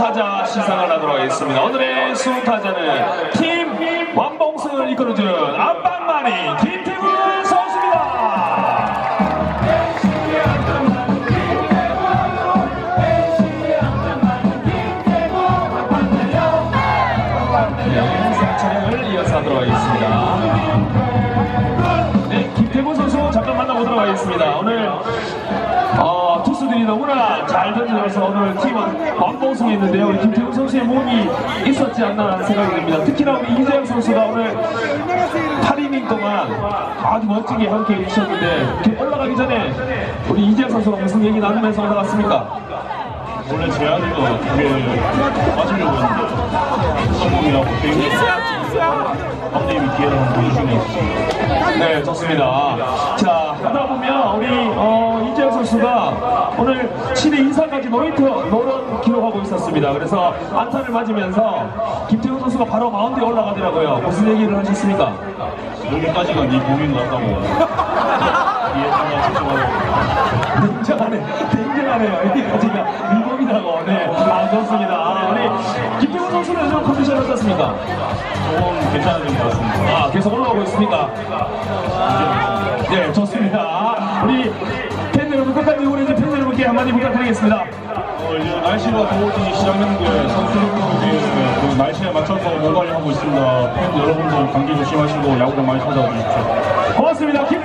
수타자 시상을 하도록 하겠습니다. 오늘의 수타자는 팀 완봉승을 이끌어준 안방만이 김태훈 선수입니다. 네, 영상 촬영을 이어서 하도록 하겠습니다. 네, 김태훈 선수 잠깐 만나보도록 하겠습니다. 오늘 잘 던져서 오늘 팀은 완봉승했는데요. 우리 김태훈 선수의 몸이 있었지 않나라는 생각이 듭니다. 특히나 우리 이재영 선수가 오늘 8이닝 동안 아주 멋지게 함께 해주셨는데 올라가기 전에 우리 이재영 선수가 무슨 얘기 나누면서 올라갔습니까? 원래 제 아들도 빠지려고 했는데 성공이라고 게임이 감독님이 기회를 한번 보여주시네요 네, 좋습니다. 자, 하다 보면 우리 어, 이재영 선수가 오늘 7회 인사까지 노이트 노런 기록하고 있었습니다. 그래서 안타를 맞으면서 김태훈 선수가 바로 마운드에 올라가더라고요. 무슨 얘기를 하셨습니까? 여기까지가 네 공인 같다고 뒤에 하나 집중하고 굉장하네, 굉장하네요. 여기까지가 일본이라고. 네, 아, 좋습니다. 우리 김태훈 선수는 요즘 컨디션 어떻습니까? 조금 괜찮아진 것 같습니다 아, 계속 올라오고 있습니까? 네, 좋습니다. 우리 여러분께 한마디 부탁드리겠습니다. 어, 이제 날씨가 더워지기 시작했는데 선수들이 그 날씨에 맞춰서 몸 관리하고 있습니다 팬 여러분도 감기 조심하시고 야구장 많이 찾아와 주십시오 고맙습니다. 김